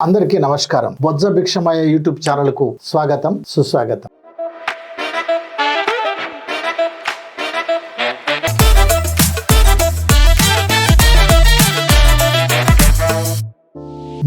అందరికీ నమస్కారం. బొజ్జ భిక్షమయ్య యూట్యూబ్ ఛానల్కు స్వాగతం సుస్వాగతం.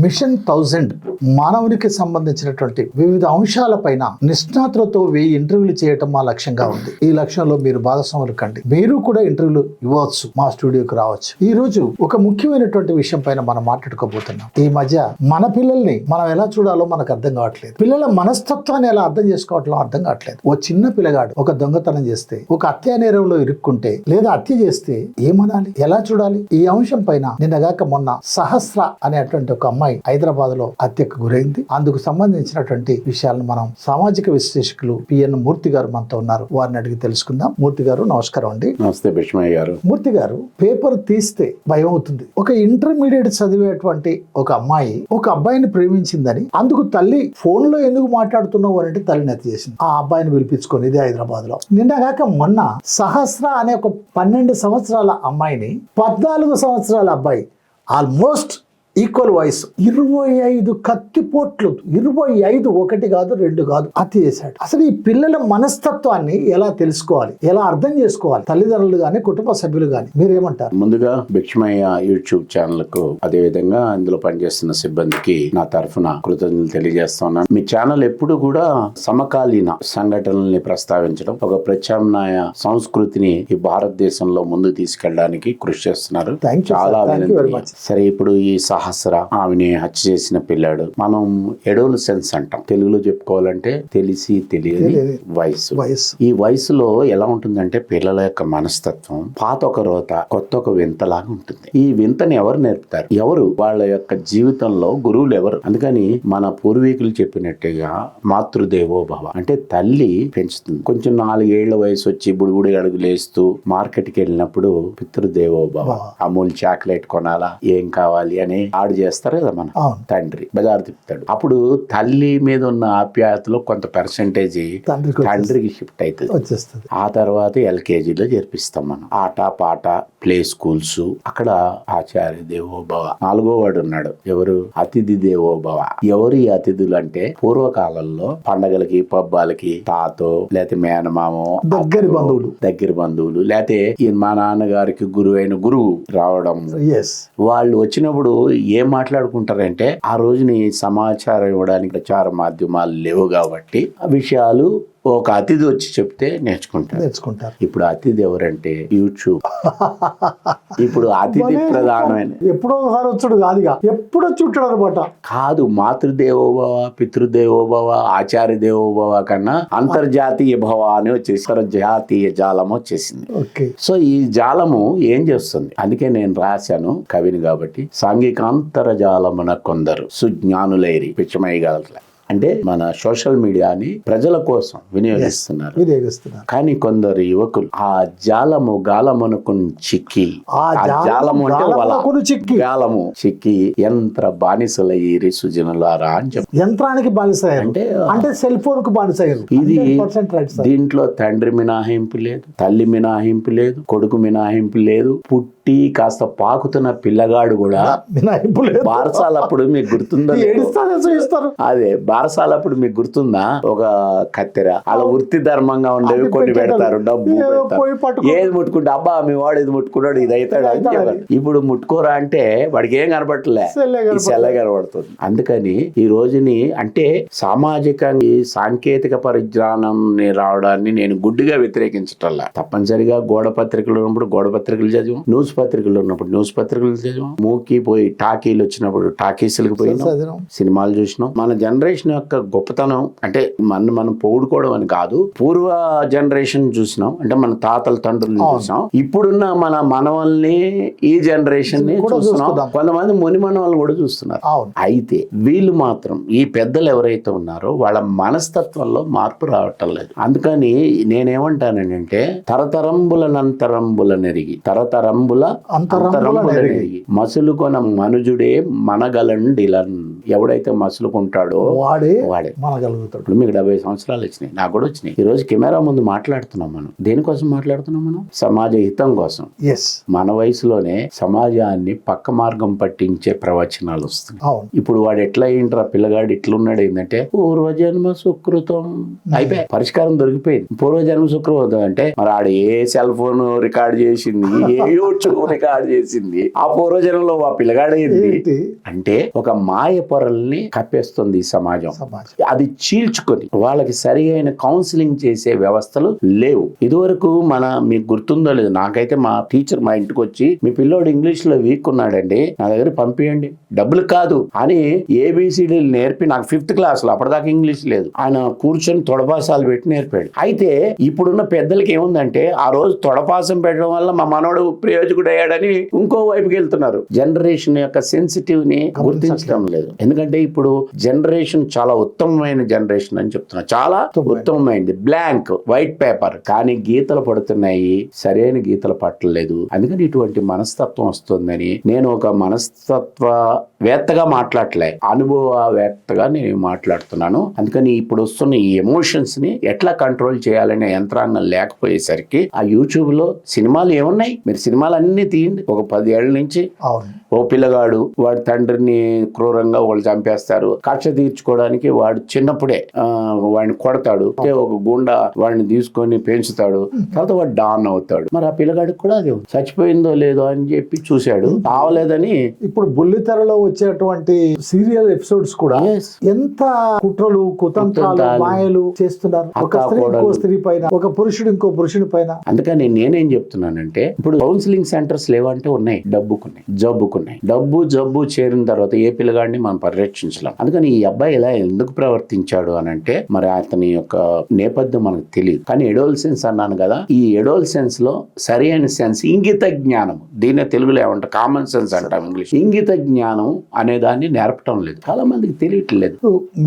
మిషన్ థౌజండ్ మానవునికి సంబంధించినటువంటి వివిధ అంశాలపైన నిష్ణాతులతో వెయ్యి ఇంటర్వ్యూలు చేయటం మా లక్ష్యంగా ఉంది. ఈ లక్ష్యంలో మీరు భాగస్వాములు కండి. మీరు కూడా ఇంటర్వ్యూలు ఇవ్వచ్చు. మా స్టూడియోకి రావచ్చు. ఈ రోజు ఒక ముఖ్యమైనటువంటి విషయం పైన మనం మాట్లాడుకోబోతున్నాం. ఈ మధ్య మన పిల్లల్ని మనం ఎలా చూడాలో మనకు అర్థం కావట్లేదు. పిల్లల మనస్తత్వాన్ని ఎలా అర్థం చేసుకోవట్లో అర్థం కావట్లేదు. ఓ చిన్న పిల్లగాడు ఒక దొంగతనం చేస్తే ఒక హత్యా నేరంలో ఇరుక్కుంటే లేదా హత్య చేస్తే ఏమనాలి? ఎలా చూడాలి? ఈ అంశం పైన నిన్నగాక మొన్న సహస్ర అనేటువంటి ఒక అమ్మాయి హైదరాబాద్లో హత్యకు గురైంది. అందుకు సంబంధించినటువంటి విషయాలను మనం సామాజిక విశ్లేషకులు పిఎన్ మూర్తి గారు మనతో ఉన్నారు. వారిని అడిగి తెలుసుకుందాం. మూర్తి గారు నమస్కారం అండి. నమస్తే భీష్మయ్య గారు. మూర్తి గారు పేపర్ తీస్తే భయం అవుతుంది ఒక ఇంటర్మీడియట్ చదివేటువంటి ఒక అమ్మాయి ఒక అబ్బాయిని ప్రేమించిందని అందుకు తల్లి ఫోన్లో ఎందుకు మాట్లాడుతున్నావు అని అంటే తల్లిని హత్య చేసింది. ఆ అబ్బాయిని పిలిపించుకొని ఇది హైదరాబాద్లో నిన్నగాక మొన్న సహస్ర అనే ఒక పన్నెండు సంవత్సరాల అమ్మాయిని పద్నాలుగు సంవత్సరాల అబ్బాయి ఆల్మోస్ట్ ఈక్వల్ వాయిస్ ఇరవై ఐదు కత్తిపోట్లు. ఇరవై ఐదు ఒకటి కాదు రెండు కాదు. హత్య చేశాడు. అసలు ఈ పిల్లల మనస్తత్వాన్ని ఎలా తెలుసుకోవాలి? ఎలా అర్థం చేసుకోవాలి? తల్లిదండ్రులు గాని కుటుంబ సభ్యులు గాని మీరేమంటారు? ముందుగా భిక్షమయ్య యూట్యూబ్ ఛానల్కు అదే విధంగా అందులో పనిచేస్తున్న సిబ్బందికి నా తరఫున కృతజ్ఞతలు తెలియజేస్తున్నాను. మీ ఛానల్ ఎప్పుడు కూడా సమకాలీన సంఘటనల్ని ప్రస్తావించడం ఒక ప్రత్యామ్నాయ సంస్కృతిని ఈ భారతదేశంలో ముందు తీసుకెళ్ళడానికి కృషి చేస్తున్నారు. చాలా. సరే ఇప్పుడు ఈ సహస్ర ఆమెని హత్య చేసిన పిల్లాడు. మనం ఎడోలు సెన్స్ అంటాం. తెలుగులో చెప్పుకోవాలంటే తెలిసి తెలియని వయసు. వయస్సు ఈ వయసులో ఎలా ఉంటుందంటే పిల్లల యొక్క మనస్తత్వం పాత ఒక రోత కొత్త ఒక వింతలాగా ఉంటుంది. ఈ వింతని ఎవరు నేర్పుతారు? ఎవరు? వాళ్ళ యొక్క జీవితంలో గురువులు ఎవరు? అందుకని మన పూర్వీకులు చెప్పినట్టుగా మాతృదేవో భవ అంటే తల్లి పెంచుతుంది. కొంచెం నాలుగేళ్ళ వయసు వచ్చి బుడిబుడి అడుగులు వేస్తూ మార్కెట్కి వెళ్ళినప్పుడు పితృదేవో భవ అమూల్ చాక్లెట్ కొనాలా? ఏం కావాలి అని ఆడు చేస్తారు కదా మనం? తండ్రి బజారు తిప్పుతాడు. అప్పుడు తల్లి మీద ఉన్న ఆప్యాయతలో కొంత పర్సంటేజ్ తండ్రికి షిఫ్ట్ అవుతుంది వచ్చేస్తుంది. ఆ తర్వాత ఎల్కేజీలో చేర్పిస్తాం మనం. ఆట పాట ప్లే స్కూల్స్ అక్కడ ఆచార్య దేవోభవ. నాలుగో వాడు ఉన్నాడు. ఎవరు? అతిథి దేవోభవ. ఎవరు ఈ అతిథులు అంటే పూర్వకాలంలో పండగలకి పబ్బాలకి తాతో లేకపోతే మేనమామో దగ్గరి బంధువులు. దగ్గర బంధువులు లేకపోతే ఈ మా నాన్నగారికి గురువు అయిన గురువు రావడం. వాళ్ళు వచ్చినప్పుడు ఏం మాట్లాడుకుంటారంటే ఆ రోజుని సమాచారం ఇవ్వడానికి ప్రచార మాధ్యమాలు లేవు కాబట్టి ఆ విషయాలు ఒక అతిథి వచ్చి చెప్తే నేర్చుకుంటారు. నేర్చుకుంటారు. ఇప్పుడు అతిథి ఎవరంటే యూట్యూబ్. ఇప్పుడు అతిథి ప్రధానమైన ఎప్పుడో ఒకసారి వచ్చాడు కాదుగా ఎప్పుడు వచ్చి ఉంటాడు అనమాట కాదు మాతృదేవోభవ పితృదేవోభవ ఆచార్య దేవోభవ కన్నా అంతర్జాతీయ భవ అని వచ్చేసి జాతీయ జాలం వచ్చేసింది. ఓకే. సో ఈ జాలము ఏం చేస్తుంది? అందుకే నేను రాశాను కవిని కాబట్టి సాంఘికాంతర జాలమున కొందరు సుజ్ఞానులైరి పిచ్చమయ్యగల అంటే మన సోషల్ మీడియాని ప్రజల కోసం వినియోగిస్తున్నారు. వినియోగిస్తున్నారు. కానీ కొందరు యువకులు ఆ జాలము గాలమునకున్ చిక్కి ఆ జాలము అంటే వల గాలమునకును చిక్కి. గాలము చిక్కి యంత్ర బానిసలయ్యి సుజనులారా అని చెప్పి. యంత్రానికి బానిసయ్యారు. అంటే అంటే సెల్ ఫోన్కు బానిసయ్యారు. ఇది దీంట్లో తండ్రి మినహాయింపు లేదు తల్లి మినహాయింపు లేదు కొడుకు మినహాయింపు లేదు పుట్టి కాస్త పాకుతున్న పిల్లగాడు కూడా బారసాలప్పుడు మీకు గుర్తుందా చూపిస్తారు. అదే బారసాలప్పుడు మీకు గుర్తుందా? ఒక కత్తెర. అలా వృత్తి ధర్మంగా ఉండేవి అది కొన్ని. పెడతారు డబ్బు ఏదో ముట్టుకుంటే అబ్బా మీ వాడు ఇది ముట్టుకున్నాడు ఇది అవుతాడు. ఇప్పుడు ముట్టుకోరా అంటే వాడికి ఏం కనపడలే సెల్లే కనబడుతుంది అందుకని ఈ రోజుని అంటే సామాజికంగా ఈ సాంకేతిక పరిజ్ఞానం రావడాన్ని నేను గుడ్డిగా వ్యతిరేకించటల్లా తప్పనిసరిగా గోడ పత్రికలు ఉన్నప్పుడు గోడ పత్రికలు చదివాం. న్యూస్ పత్రికలు ఉన్నప్పుడు న్యూస్ పత్రికలు చదివాం మూకి పోయి టాకీలు వచ్చినప్పుడు టాకీసులకు పోయినాం. సినిమాలు చూసినాం. మన జనరేషన్ యొక్క గొప్పతనం అంటే మన మనం పొగుడుకోవడం అని కాదు పూర్వ జనరేషన్ చూసినాం. అంటే మన తాతల తండ్రులను చూసాం ఇప్పుడున్న మన మనవల్ని ఈ జనరేషన్ని చూస్తున్నాం. కొంతమంది ముని మనవాళ్ళు కూడా చూస్తున్నారు. అయితే వీళ్ళు మాత్రం ఈ పెద్దలు ఎవరైతే ఉన్నారో వాళ్ళ మనస్తత్వంలో మార్పు రావటం లేదు. అందుకని నేనేమంటానంటే తరతరంబుల అంతరంబుల నెరిగి. నెరిగి మసులు కొన మనుజుడే మనగలండిలన్. ఎవడైతే మసులుకుంటాడో వాడే వాడే. మనగలుగుతాడు. మీకు డెబ్బై సంవత్సరాలు వచ్చినాయి నాకు కూడా వచ్చినాయి. ఈ రోజు కెమెరా ముందు మాట్లాడుతున్నాం మనం. దేనికోసం మాట్లాడుతున్నాం మనం? సమాజ హితం కోసం. ఎస్ మన వయసులోనే సమాజాన్ని పక్క మార్గం పట్టించే ప్రవచనాలు వస్తున్నాయి. ఇప్పుడు వాడు ఎట్లా అయ్యిండ్రా? పిల్లగాడు ఇట్లున్నాడు ఏంటంటే పూర్వజన్మ సుకృతం. అయిపోయి పరిష్కారం దొరికిపోయింది. పూర్వజన్మ సుకృతం అంటే మరి ఆడు ఏ సెల్ ఫోన్ రికార్డ్ చేసింది ఏ యూట్యూబ్ రికార్డ్ చేసింది ఆ పూర్వజన్మలో ఆ పిల్లగాడు ఏంది ఏంటి? అంటే ఒక మాయ పొరల్ని కప్పేస్తుంది ఈ సమాజం. అది చీల్చుకొని వాళ్ళకి సరి అయిన కౌన్సిలింగ్ చేసే వ్యవస్థలు లేవు. ఇదివరకు మన మీకు గుర్తుందో లేదు నాకైతే మా టీచర్ మా ఇంటికి వచ్చి మీ పిల్లోడు ఇంగ్లీష్లో వీక్ ఉన్నాడండి నా దగ్గర పంపించండి డబ్బులు కాదు అని ఏబిసిడీలు నేర్పి నాకు ఫిఫ్త్ క్లాస్లో అప్పటిదాకా ఇంగ్లీష్ లేదు. ఆయన కూర్చొని తొడపాసాలు పెట్టి నేర్పాడు. అయితే ఇప్పుడున్న పెద్దలకి ఏముందంటే ఆ రోజు తొడపాసం పెట్టడం వల్ల మా మనోడు ప్రయోజకుడు అయ్యాడని ఇంకో వైపుకి వెళ్తున్నారు. జనరేషన్ యొక్క సెన్సిటివ్ని గుర్తించడం లేదు. ఎందుకంటే ఇప్పుడు జనరేషన్ చాలా ఉత్తమమైన జనరేషన్ అని చెప్తున్నా. చాలా. ఉత్తమమైనది బ్లాంక్ వైట్ పేపర్. కానీ గీతలు పడుతున్నాయి. సరైన గీతలు పట్టలేదు. అందుకని ఇటువంటి మనస్తత్వం వస్తుందని నేను ఒక మనస్తత్వ వేత్తగా మాట్లాడలే. అనుభవవేత్తగా నేను మాట్లాడుతున్నాను. అందుకని ఇప్పుడు వస్తున్న ఈ ఎమోషన్స్ని ఎట్లా కంట్రోల్ చేయాలనే యంత్రాంగం లేకపోయేసరికి ఆ యూట్యూబ్లో సినిమాలు ఏమున్నాయి? మీరు సినిమాలు అన్ని తీయండి. ఒక పది ఏళ్ళ నుంచి అవును. ఓ పిల్లగాడు వాడి తండ్రిని క్రూరంగా వాళ్ళు చంపేస్తారు కక్ష తీర్చుకోవడానికి వాడు చిన్నప్పుడే వాడిని కొడతాడు అంటే ఒక గుండా వాడిని తీసుకొని పెంచుతాడు తర్వాత వాడు డాన్ అవుతాడు మరి ఆ పిల్లగాడికి కూడా అది. చచ్చిపోయిందో లేదో అని చెప్పి చూశాడు కావలేదని ఇప్పుడు బుల్లితెరలో వచ్చేటువంటి సీరియల్ ఎపిసోడ్స్ కూడా. ఎంత కుట్రలు కుతంత్రాలు. మాయలు చేస్తున్నారు ఒక స్త్రీ ఇంకో. స్త్రీ పైన ఒక పురుషుడు ఇంకో పురుషుడి పైన అందుకని నేనేం చెప్తున్నానంటే ఇప్పుడు కౌన్సిలింగ్ సెంటర్స్ లేవంటే ఉన్నాయి డబ్బుకున్నాయి జబ్బుకున్నాయి డబ్బు జబ్బు చేరిన తర్వాత ఏ పిల్లగాడిని మనం పరిరక్షించలేం. అందుకని ఈ అబ్బాయి ఇలా ఎందుకు ప్రవర్తించాడు అని అంటే మరి అతని యొక్క నేపథ్యం మనకు తెలియదు. కానీ ఎడోల్ సెన్స్ అన్నాను కదా ఈ ఎడోల్ సెన్స్లో సరైన సెన్స్ ఇంగిత జ్ఞానం. దీన్నే తెలుగులో ఏమంటారు? కామన్ సెన్స్ అంటాం ఇంగ్లీష్ ఇంగిత జ్ఞానం అనే దాన్ని నేర్పటం లేదు. చాలా మందికి తెలియట్లేదు.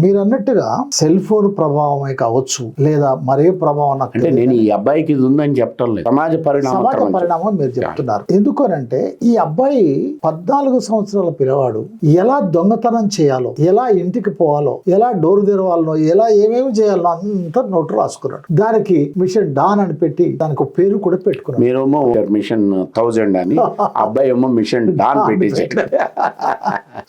మీరు అన్నట్టుగా సెల్ ఫోన్ ప్రభావమే కావచ్చు లేదా మరే ప్రభావం అంటే నేను ఈ అబ్బాయికి ఇది ఉందని చెప్పటం లేదు. సమాజ పరిణామం పరిణామం మీరు చెప్తున్నారు. ఎందుకనంటే ఈ అబ్బాయి పద్నాలుగు సంవత్సరాల పిల్లవాడు ఎలా దొంగతనం చేయాలో ఎలా ఇంటికి పోవాలో ఎలా డోర్ తెరవాలనో ఎలా ఏమేమి చేయాలో అంతా నోటు రాసుకున్నాడు. దానికి మిషన్ డాన్ అని పెట్టి దానికి పేరు కూడా పెట్టుకున్నాడు. మీరేమో మిషన్ థౌజండ్ అని అబ్బాయి ఏమో మిషన్ డాన్ పెట్టించాడు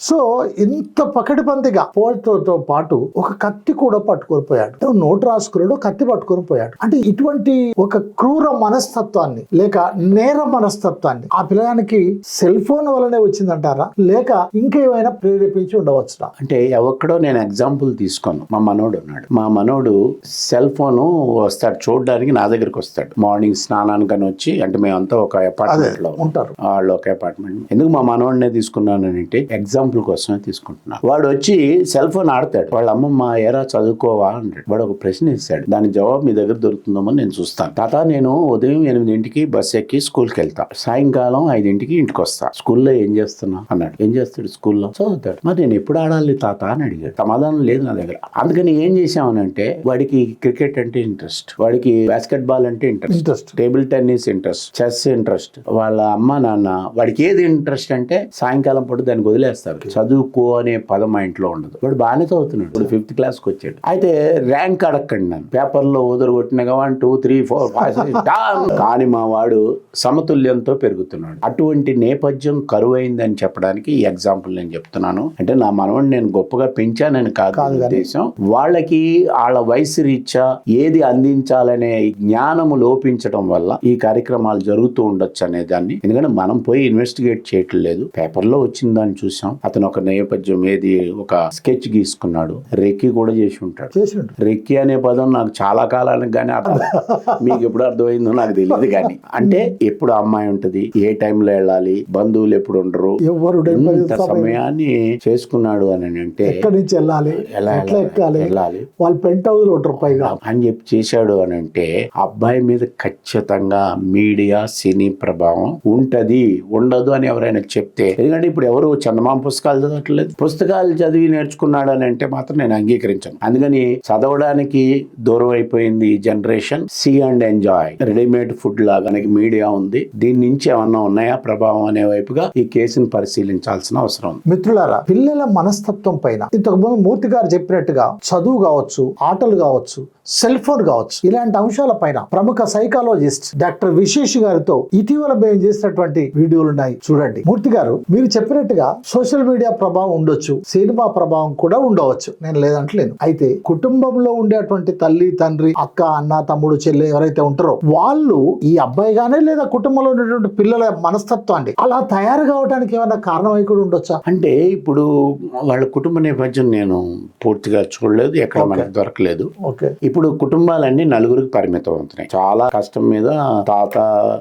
సో ఇంత పకడ్బందీగా పోల్తో పాటు ఒక కత్తి కూడా పట్టుకొని పోయాడు నోటు రాసుకున్నాడు కత్తి పట్టుకొని పోయాడు అంటే ఇటువంటి ఒక క్రూర మనస్తత్వాన్ని లేక నేర మనస్తత్వాన్ని ఆ పిల్లగానికి సెల్ ఫోన్ వల్లనే వచ్చిందంటారా? లేక ఇంకేమైనా ప్రేరేపించి ఉండవచ్చునా? అంటే ఎక్కడో నేను ఎగ్జాంపుల్ తీసుకోను. మా మనోడు ఉన్నాడు. మా మనోడు సెల్ ఫోన్ వస్తాడు. చూడడానికి నా దగ్గరికి వస్తాడు. మార్నింగ్ స్నానానికని వచ్చి అంటే మేమంతా ఒక అపార్ట్మెంట్లో ఉంటారు. వాళ్ళు ఒక అపార్ట్మెంట్ ఎందుకు మా మనోడినే తీసుకున్నాను అంటే ఎగ్జాంపుల్ కోసమే తీసుకుంటున్నా. వాడు వచ్చి సెల్ ఫోన్ ఆడతాడు. వాళ్ళ అమ్మమ్మ ఏరా చదువుకోవా అంటాడు. వాడు ఒక ప్రశ్న ఇస్తాడు దాని జవాబు మీ దగ్గర దొరుకుతుందేమో నేను చూస్తాను. తాత నేను ఉదయం ఎనిమిదింటికి బస్ ఎక్కి స్కూల్కి వెళ్తా. సాయంకాలం ఐదింటికి ఇంటికి వస్తా. స్కూల్లో ఏం చేస్తున్నా అన్నాడు. ఏం చేస్తాడు స్కూల్లో? చదువుతాడు. మరి నేను ఎప్పుడు ఆడాలి తాత అని అడిగాడు. సమాధానం లేదు నా దగ్గర. అందుకని ఏం చేసామనంటే వాడికి క్రికెట్ అంటే ఇంట్రెస్ట్. వాడికి బాస్కెట్ బాల్ అంటే interest. Interest. Table tennis interest. Chess interest. వాళ్ళ అమ్మ నాన్న వాడికి ఏది ఇంట్రెస్ట్ అంటే సాయంకాలం పూట దానికి వదిలేస్తారు. చదువుకో అనే పదం మా ఇంట్లో ఉండదు. వాడు బాగానే చదువుతున్నాడు. ఇప్పుడు ఫిఫ్త్ క్లాస్కి వచ్చాడు. అయితే ర్యాంక్ అడగండి నన్ను. పేపర్లో ఊదరు కొట్టినగా one two three four five కానీ మా వాడు సమతుల్యంతో పెరుగుతున్నాడు. అటువంటి నేపథ్యం కరువైందని చెప్పడానికి ఈ ఎగ్జాంపుల్ నేను చెప్తున్నాను. అంటే నా మనవడిని నేను గొప్పగా పెంచానని కాదు. ఉద్దేశం. వాళ్ళకి వాళ్ళ వయసు రీత్యా ఏది అందించాలనే జ్ఞానము లోపించడం వల్ల ఈ కార్యక్రమాలు జరుగుతూ ఉండొచ్చు అనే దాన్ని. ఎందుకంటే మనం పోయి ఇన్వెస్టిగేట్ చేయటం లేదు. పేపర్లో వచ్చిన దాన్ని చూసాం. అతను ఒక నేపథ్యం ఏది? ఒక స్కెచ్ గీసుకున్నాడు. రెక్కి కూడా చేసి ఉంటాడు. రెక్కి అనే పదం నాకు చాలా కాలానికి కానీ అర్థం మీకు ఎప్పుడు అర్థమైందో నాకు తెలియదు కానీ. అంటే ఎప్పుడు అమ్మాయి ఉంటది? ఏ టైంలో వెళ్ళాలి? బంధువులు ఎప్పుడు ఉండరు ఎవరు ఇంత సమయాన్ని చేసుకున్నాడు అని అంటే ఎక్కడి నుంచి వెళ్ళాలి? ఎలా ఎట్లా ఎక్కాలి? వెళ్ళాలి. వాళ్ళు పెంట్ హౌస్ ఉంటారు పైగా. అని చెప్పి చేశాడు అని అంటే అబ్బాయి మీద ఖచ్చితంగా మీడియా సినీ ప్రభావం ఉంటది. ఉండదు అని ఎవరైనా చెప్తే. ఎందుకంటే ఇప్పుడు ఎవరు చందమామ పుస్తకాలు చదవట్లేదు. పుస్తకాలు చదివి నేర్చుకున్నాడు అని అంటే మాత్రం నేను అంగీకరించను. అందుకని చదవడానికి దూరం అయిపోయింది ఈ generation see and enjoy. Readymade food లాగా మనకి మీడియా ఉంది. దీని నుంచి ఏమన్నా ఉన్నాయా? ప్రభావం అనే వైపుగా ఈ కేసును పరిశీలించాల్సిన అవసరం ఉంది. మిత్రులారా పిల్లల మనస్తత్వం పైన ఇంతకు ముందు మూర్తి గారు చెప్పినట్టుగా చదువు కావచ్చు ఆటలు కావచ్చు సెల్ ఫోన్ కావచ్చు. ఇలాంటి అంశాల పైన ప్రముఖ సైకాలజిస్ట్ డాక్టర్ విశేష్ గారితో ఇటీవల మేము చేసినటువంటి వీడియోలు ఉన్నాయి. చూడండి. మూర్తి గారు మీరు చెప్పినట్టుగా సోషల్ మీడియా ప్రభావం ఉండొచ్చు సినిమా ప్రభావం కూడా ఉండవచ్చు. నేను లేదంటలేను. అయితే కుటుంబంలో ఉండేటువంటి తల్లి తండ్రి అక్క అన్న తమ్ముడు చెల్లె ఎవరైతే ఉంటారో వాళ్ళు ఈ అబ్బాయి గానే లేదా కుటుంబంలో ఉండేటువంటి పిల్లల మనస్తత్వం అండి అలా తయారు కావడానికి ఏమైనా కారణమై కూడా ఉండొచ్చా? అంటే ఇప్పుడు వాళ్ళ కుటుంబ నేపథ్యం నేను పూర్తిగా చూడలేదు ఎక్కడ మనకు దొరకలేదు. ఓకే. ఇప్పుడు కుటుంబాలన్నీ నలుగురికి పరిమితం అవుతున్నాయి. చాలా కష్టం మీద తాత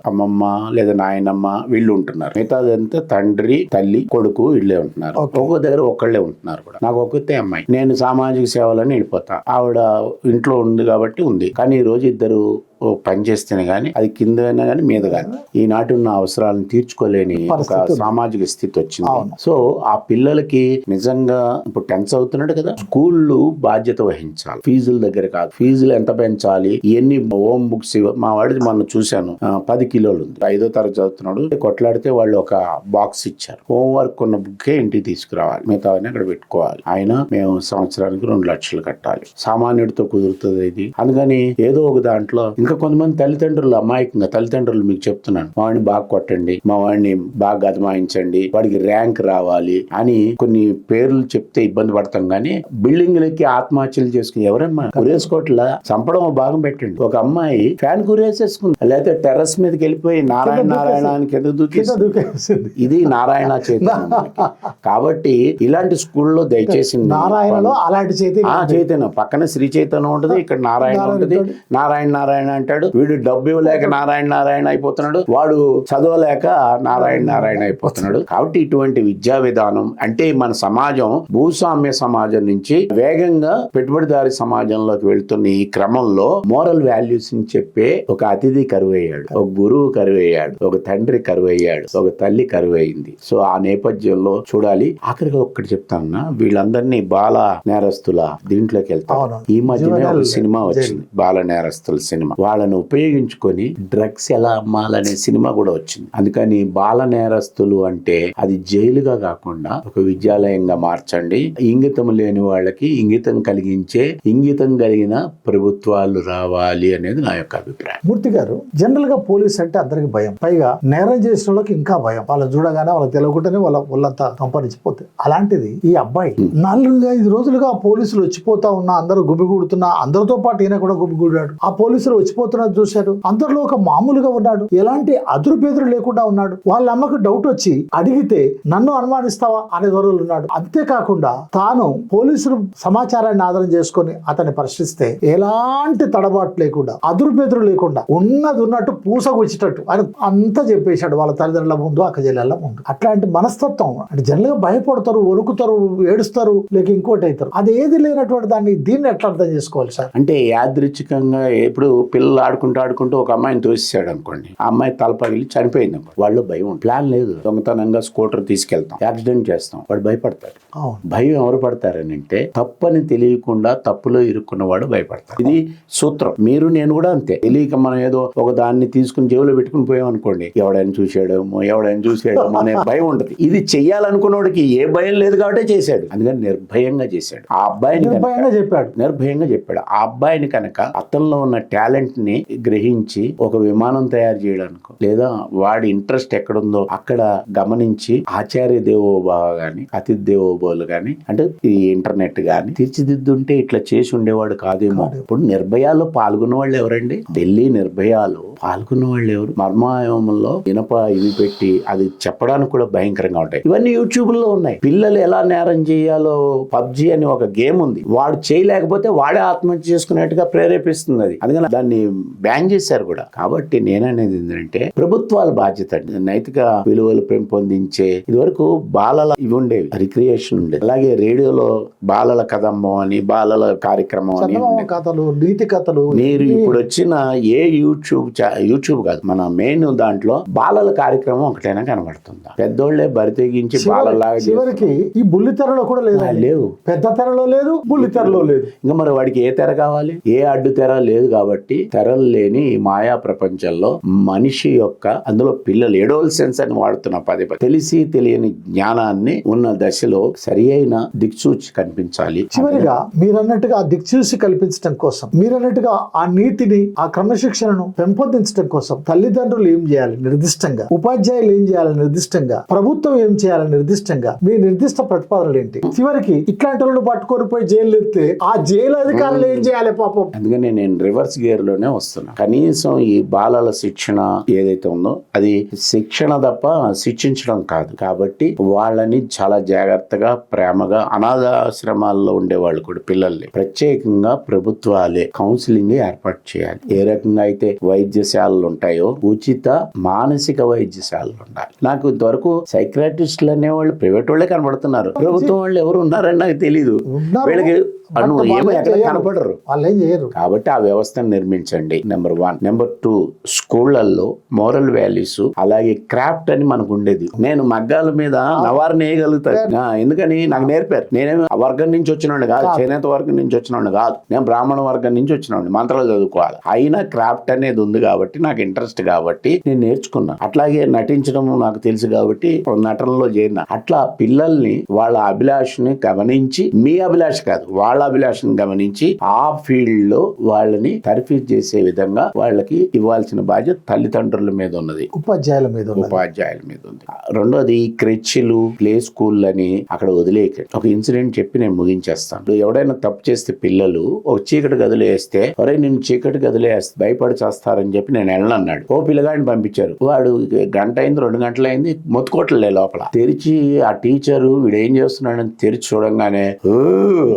అమ్మమ్మ లేదా నాయనమ్మ వీళ్ళు ఉంటున్నారు. మిగతాదంతా తండ్రి తల్లి కొడుకు వీళ్ళే ఉంటున్నారు. ఒక్కొక్క దగ్గర ఒక్కళ్ళే ఉంటున్నారు కూడా. నాకు ఒక్కతే అమ్మాయి. నేను సామాజిక సేవలని వెళ్ళిపోతా. ఆవిడ ఇంట్లో ఉంది కాబట్టి ఉంది. కానీ ఈ రోజు ఇద్దరు పని చేస్తేనే గానీ అది కింద అయినా కానీ మీద కానీ ఈనాటి ఉన్న అవసరాలను తీర్చుకోలేని ఒక. సామాజిక స్థితి వచ్చింది. సో ఆ పిల్లలకి నిజంగా ఇప్పుడు టెన్త్ అవుతున్నాడు కదా స్కూళ్ళు బాధ్యత వహించాలి. ఫీజుల దగ్గర కాదు. ఫీజులు ఎంత పెంచాలి? ఇవన్నీ హోమ్ బుక్స్ మా వాడిది మొన్న చూశాను. పది కిలోలు ఉంది. ఐదో తరగతి చదువుతున్నాడు. కొట్లాడితే వాళ్ళు ఒక బాక్స్ ఇచ్చారు. హోంవర్క్ ఉన్న బుక్కే ఇంటికి తీసుకురావాలి. మిగతా అక్కడ పెట్టుకోవాలి. ఆయన మేము సంవత్సరానికి రెండు లక్షలు కట్టాలి. సామాన్యుడితో కుదురుతుంది ఇది. అందుకని ఏదో ఒక దాంట్లో ఇంకా కొంతమంది తల్లిదండ్రులు అమాయకంగా తల్లిదండ్రులు మీకు చెప్తున్నాను. మా వాడిని బాగా కొట్టండి మా వాడిని బాగా గదమాయించండి వాడికి ర్యాంక్ రావాలి అని కొన్ని పేర్లు చెప్తే ఇబ్బంది పడతాం. కానీ బిల్డింగ్లకి ఆత్మహత్యలు చేసుకుని ఎవరమ్మా? కురేసుకోవట్లా చంపడం భాగం పెట్టండి. ఒక అమ్మాయి ఫ్యాన్ కురేసేసుకుంది లేకపోతే టెర్రస్ మీదకి వెళ్ళిపోయి నారాయణ నారాయణ అని కింద దూకి కింద దూకేసింది? ఇది నారాయణ చైతన్యం మనకి. కాబట్టి ఇలాంటి స్కూల్లో దయచేసి నారాయణలో అలాంటి చేతి ఆ చైతన్యం. పక్కన శ్రీ చైతన్యం ఉంటది ఇక్కడ నారాయణ ఉంటది. నారాయణ నారాయణ అంటాడు. వీడు డబ్బు ఇవ్వలేక నారాయణ నారాయణ అయిపోతున్నాడు. వాడు చదవలేక నారాయణ నారాయణ అయిపోతున్నాడు. కాబట్టి ఇటువంటి విద్యా విధానం అంటే మన సమాజం భూస్వామ్య సమాజం నుంచి వేగంగా పెట్టుబడిదారి సమాజంలోకి వెళ్తున్న ఈ క్రమంలో మోరల్ వాల్యూస్ని చెప్పే ఒక అతిథి కరువయ్యాడు. ఒక గురువు కరువయ్యాడు. ఒక తండ్రి కరువయ్యాడు. ఒక తల్లి కరువయింది సో ఆ నేపథ్యంలో చూడాలి. ఆఖరిగా ఒక్కటి చెప్తాను వీళ్ళందరినీ బాల నేరస్తుల దీంట్లోకి వెళ్తారు. ఈ మధ్యనే ఒక సినిమా వచ్చింది. బాల నేరస్తుల సినిమా. వాళ్ళని ఉపయోగించుకొని డ్రగ్స్ ఎలా అమ్మాలనే సినిమా కూడా వచ్చింది. అందుకని బాల నేరస్తులు అంటే అది జైలుగా కాకుండా ఒక విద్యాలయంగా మార్చండి. ఇంగితం లేని వాళ్ళకి ఇంగితం కలిగించే ఇంగితం కలిగిన ప్రభుత్వాలు రావాలి అనేది నా యొక్క అభిప్రాయం. మూర్తి గారు జనరల్గా పోలీస్ అంటే అందరికి భయం. పైగా నేరం చేసిన వాళ్ళకి ఇంకా భయం. వాళ్ళు చూడగానే వాళ్ళకి తెలియకుండానే వాళ్ళ వాళ్ళంతా కంపరించిపోతాయి అలాంటిది ఈ అబ్బాయి నాలుగు ఐదు రోజులుగా పోలీసులు వచ్చిపోతా ఉన్నా అందరూ గుమిగూడుతున్నా అందరితో పాటు ఈయన కూడా గుమిగూడాడు. ఆ పోలీసులు వచ్చిపోతున్నది చూశాడు. అందరిలో ఒక మామూలుగా ఉన్నాడు. ఎలాంటి అదురుపేదురు లేకుండా ఉన్నాడు. వాళ్ళ అమ్మకు డౌట్ వచ్చి అడిగితే నన్ను అనుమానిస్తావా? అనే ధోరణిలో ఉన్నాడు. అంతేకాకుండా తాను పోలీసులు సమాచారాన్ని ఆధారం చేసుకొని అతన్ని ప్రశ్నిస్తే ఎలాంటి తడబాటు లేకుండా అదురుపేదురు లేకుండా ఉన్నది ఉన్నట్టు పూసగుచ్చేటట్టు అని అంతా చెప్పేశాడు వాళ్ళ తల్లిదండ్రుల ముందు అక్కజెల్లెళ్ళ ముందు. అట్లాంటి మనస్తత్వం అంటే జనరల్గా భయపడతారు వణుకుతారు ఏడుస్తారు లేక ఇంకోటి అవుతారు. అది ఏది లేనటువంటి దాన్ని దీన్ని ఎట్లా అర్థం చేసుకోవాలి సార్? అంటే యాదృచ్ఛికంగా ఎప్పుడు పిల్లలు ఆడుకుంటూ ఆడుకుంటూ ఒక అమ్మాయిని తోసేసాడు అనుకోండి. ఆ అమ్మాయి తల పగిలి చనిపోయింది అనుకోండి. వాళ్ళు భయం. ప్లాన్ లేదు. దొంగతనంగా స్కూటర్ తీసుకెళ్తాం. యాక్సిడెంట్ చేస్తాం. వాడు భయపడతాడు. భయం ఎవరు పడతారని అంటే తప్పని తెలియకుండా తప్పులో ఇరుక్కున్నవాడు భయపడతాడు. ఇది సూత్రం. మీరు నేను కూడా అంతే. తెలియక మనం ఏదో ఒక దాన్ని తీసుకుని జేబులో పెట్టుకుని పోయాం అనుకోండి ఎవడైనా చూసాడేమో ఎవడైనా చూసాడేమో అనే భయం ఉంటుంది ఇది చెయ్యాలనుకున్నవాడికి ఏ భయం లేదు కాబట్టి చేశాడు. అందుకని నిర్భయంగా చేశాడు. ఆ అబ్బాయిని నిర్భయంగా చెప్పాడు. నిర్భయంగా చెప్పాడు. ఆ అబ్బాయిని కనుక అతనిలో ఉన్న టాలెంట్ ని గ్రహించి ఒక విమానం తయారు చేయడానికి లేదా వాడి ఇంట్రెస్ట్ ఎక్కడుందో అక్కడ గమనించి ఆచార్య దేవోభావ గాని అతిథి దేవోభావులు గాని అంటే ఈ ఇంటర్నెట్ గాని తీర్చిదిద్దుంటే ఇట్లా చేసి ఉండేవాడు కాదేమో. ఇప్పుడు నిర్భయాల్లో పాల్గొన్న వాళ్ళు ఎవరండి? ఢిల్లీ నిర్భయాలు పాల్గొన్న వాళ్ళు ఎవరు? మర్మాయంలో ఇనప ఇవి పెట్టి అది చెప్పడానికి కూడా భయంకరంగా ఉంటాయి. ఇవన్నీ యూట్యూబ్లో ఉన్నాయి. పిల్లలు ఎలా నేరం చేయాలో పబ్జి అని ఒక గేమ్ ఉంది వాడు చేయలేకపోతే వాడే ఆత్మహత్య చేసుకునేట్టుగా ప్రేరేపిస్తుంది అది. అందుకని దాన్ని బ్యాన్ చేశారు కూడా. కాబట్టి నేననేది ఏంటంటే ప్రభుత్వాల బాధ్యత నైతిక విలువలు పెంపొందించే ఇదివరకు బాలల ఇవి ఉండేవి రిక్రియేషన్ ఉండేది. అలాగే రేడియోలో బాలల కదంబం అని బాలల కార్యక్రమం అని. కథలు నీతి కథలు మీరు ఇప్పుడు వచ్చిన ఏ యూట్యూబ్ యూట్యూబ్ కాదు మన మెయిన్ దాంట్లో బాలల కార్యక్రమం ఒకటైనా కనబడుతుందా? పెద్దోళ్ళే బరితెగించి బాలలాగా చివరికి ఈ బుల్లి తెరలో కూడా లేదు. లేవు. పెద్ద తెరలో లేదు బుల్లి తెరలో లేదు. ఇంకా మరి వాడికి ఏ తెర కావాలి? ఏ అడ్డు తెర లేదు కాబట్టి తెరలు లేని ఈ మాయా ప్రపంచంలో మనిషి యొక్క అందులో పిల్లలు ఎడోల్సెన్స్ అని వాడుతున్న పదే తెలిసి తెలియని జ్ఞానాన్ని ఉన్న దశలో సరి అయిన దిక్సూచి కనిపించాలి. చివరిగా మీరన్నట్టుగా ఆ దిక్చూసి కల్పించడం కోసం మీరన్నట్టుగా ఆ నీతిని ఆ క్రమశిక్షణను పెంపొందించడం కోసం తల్లిదండ్రులు ఏం చేయాలి నిర్దిష్టంగా? ఉపాధ్యాయులు ఏం చేయాలి నిర్దిష్టంగా? ప్రభుత్వం ఏం చేయాలి నిర్దిష్టంగా? మీ నిర్దిష్ట ప్రతిపాదనలు ఏంటి? చివరికి ఇట్లాంటి వాళ్ళని పట్టుకొని పోయి జైలు ఎత్తే ఆ జైలు అధికారులు ఏం చేయాలి పాపం? అందుకని నేను రివర్స్ గేర్లోనే వస్తున్నా. కనీసం ఈ బాలల శిక్షణ ఏదైతే ఉందో అది శిక్షణ తప్ప శిక్షించడం కాదు. కాబట్టి వాళ్ళని చాలా జాగ్రత్తగా ప్రేమగా అనాథాశ్రమాల్లో ఉండేవాళ్ళు కూడా పిల్లల్ని ప్రత్యేకంగా ప్రభుత్వాలే కౌన్సిలింగ్ ఏర్పాటు చేయాలి. ఏ రకంగా అయితే వైద్యశాలలు ఉంటాయో ఉచిత మానసిక వైద్యశాలలు ఉండాలి. నాకు ఇంతవరకు సైక్రాటిస్టులు అనేవాళ్ళు ప్రైవేట్ వాళ్ళే కనబడుతున్నారు. ప్రభుత్వం వాళ్ళు ఎవరు ఉన్నారని నాకు తెలీదు. ఉన్నారు. వీళ్ళకి అను ఏమో వాళ్ళు ఎక్కడ. కనపడరు. వాళ్ళు ఏం చేయరు. కాబట్టి ఆ వ్యవస్థను నిర్మించండి నెంబర్ వన్ నెంబర్ టూ స్కూళ్ళల్లో మోరల్ వాల్యూస్ అలాగే క్రాఫ్ట్ అని మనకు ఉండేది. నేను మగ్గాల మీద నవారు నేయగలుగుతాను ఎందుకని? నాకు నేర్పారు. నేనేమి వర్గం నుంచి వచ్చినోడిని కాదు చేనేత వర్గం నుంచి వచ్చినోడిని కాదు. నేను బ్రాహ్మణ వర్గం నుంచి వచ్చినోడిని మంత్రాలు చదువుకోవాలి. అయినా క్రాఫ్ట్ అనేది ఉంది కాబట్టి నాకు ఇంట్రెస్ట్ కాబట్టి నేను నేర్చుకున్నా. అట్లాగే నటించడం నాకు తెలుసు కాబట్టి నటనలో చేరిన. అట్లా పిల్లల్ని వాళ్ళ అభిలాషని గమనించి మీ అభిలాష కాదు వాళ్ళ అభిలాషను గమనించి ఆ ఫీల్డ్లో వాళ్ళని తర్ఫీ చేసే విధంగా వాళ్ళకి ఇవ్వాల్సిన బాధ్యత తల్లిదండ్రుల మీద ఉన్నది. ఉపాధ్యాయుల మీద. ఉపాధ్యాయుల మీద ఉంది. రెండోది క్రెచ్లు ప్లే స్కూల్ అని అక్కడ వదిలేయకండి. ఒక ఇన్సిడెంట్ చెప్పి నేను ముగించేస్తాను. ఎవడైనా తప్పు చేస్తే పిల్లలు ఒక చీకటి గదిలో వేస్తే ఒరే నేను చీకటి గదిలో వేస్తే భయపడి చేస్తారని చెప్పి నేను వెళ్ళనన్నాడు. ఓ పిల్లగాడిని పంపించారు. వాడు గంట అయింది రెండు గంటలు అయింది మొత్తుకోవట్లే లోపల. తెరిచి ఆ టీచరు వీడు ఏం చేస్తున్నాడని తెరిచి చూడంగానే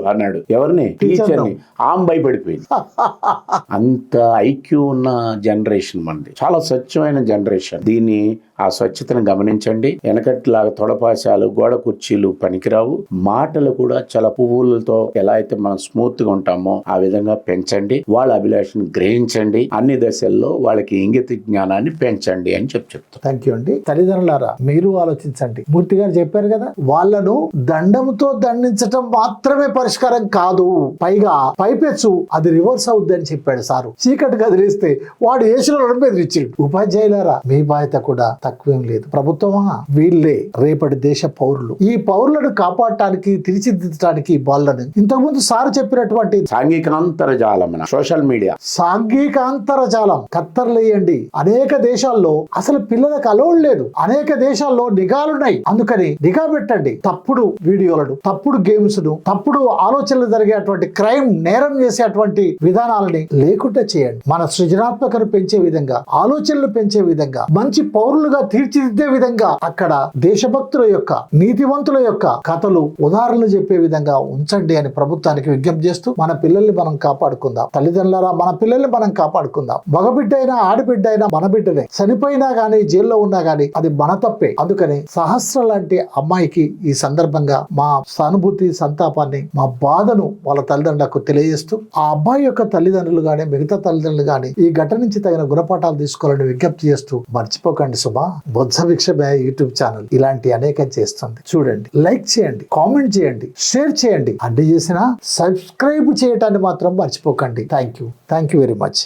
అన్నాడు. ఎవరిని? టీచర్ని. ఆమె భయపడిపోయింది. అంత ఐక్యూ ఉన్న జనరేషన్ మనది. చాలా స్వచ్ఛమైన జనరేషన్. దీన్ని ఆ స్వచ్ఛతను గమనించండి. వెనకట్లాగా తొడపాశాలు గోడ కుర్చీలు పనికిరావు. మాటలు కూడా చాలా పువ్వులతో ఎలా అయితే మనం స్మూత్గా ఉంటామో ఆ విధంగా పెంచండి. వాళ్ళ అభిలాషను గ్రహించండి. అన్ని దశల్లో వాళ్ళకి ఇంగిత జ్ఞానాన్ని పెంచండి అని చెప్పి చెప్తాను థ్యాంక్ యూ అండి. తల్లిదండ్రులారా మీరు ఆలోచించండి. మూర్తి గారు చెప్పారు కదా వాళ్ళను దండంతో దండించటం మాత్రమే పరిష్కారం కాదు. పైగా పైపెచ్చు అది రివర్స్ అవుద్ది అని చెప్పాడు సారు. చీకటి కదిలిస్తే వాడు ఏసులో బెదిరించాడు ఉపాధ్యాయులారా మీ బాధ్యత కూడా తక్కువేం లేదు. ప్రభుత్వమా? వీళ్ళే రేపటి దేశ పౌరులు. ఈ పౌరులను కాపాడటానికి తీర్చిదిద్దడానికి వాళ్ళని ఇంతకుముందు సారు చెప్పినటువంటి సాంఘికాంతరజాలమన సోషల్ మీడియా. సాంఘిక అంతరజాలం కత్తర్లేయండి. అనేక దేశాల్లో అసలు పిల్లలకు అలౌడ్ లేదు. అనేక దేశాల్లో నిఘాలున్నాయి. అందుకని నిఘా పెట్టండి. తప్పుడు వీడియోలను తప్పుడు గేమ్స్ను తప్పుడు ఆలోచనలు జరిగేటువంటి క్రైమ్ నేరం చేసేటువంటి విధానాలని లేకుండా చేయండి. మన సృజనాత్మకను పెంచే విధంగా ఆలోచనలు పెంచే విధంగా మంచి పౌరులుగా తీర్చిదిద్దే విధంగా అక్కడ దేశభక్తుల యొక్క నీతివంతుల యొక్క కథలు ఉదాహరణలు చెప్పే విధంగా ఉంచండి అని ప్రభుత్వానికి విజ్ఞప్తి చేస్తూ మన పిల్లల్ని మనం కాపాడుకుందాం. తల్లిదండ్రులారా మన పిల్లల్ని మనం కాపాడుకుందాం. మగబిడ్డ అయినా ఆడబిడ్డ అయినా మన బిడ్డనే చనిపోయినా గానీ జైల్లో ఉన్నా గానీ అది మన తప్పే. అందుకని సహస్ర లాంటి అమ్మాయికి ఈ సందర్భంగా మా సానుభూతి సంతాపాన్ని మా బాధను వాళ్ళ తల్లిదండ్రులకు తెలియజేస్తూ ఆ అబ్బాయి యొక్క తల్లిదండ్రులు గానీ మిగతా తల్లిదండ్రులు కానీ ఈ ఘటన నుంచి తగిన గుణపాఠాలు తీసుకోవాలని విజ్ఞప్తి చేస్తూ మర్చిపోకండి సుమా. బొత్స భిక్షమే యూట్యూబ్ ఛానల్ ఇలాంటి అనేకం చేస్తుంది. చూడండి లైక్ చేయండి కామెంట్ చేయండి షేర్ చేయండి. అన్ని చేసినా సబ్స్క్రైబ్ చేయటాన్ని మాత్రం మర్చిపోకండి. Thank you thank you very much.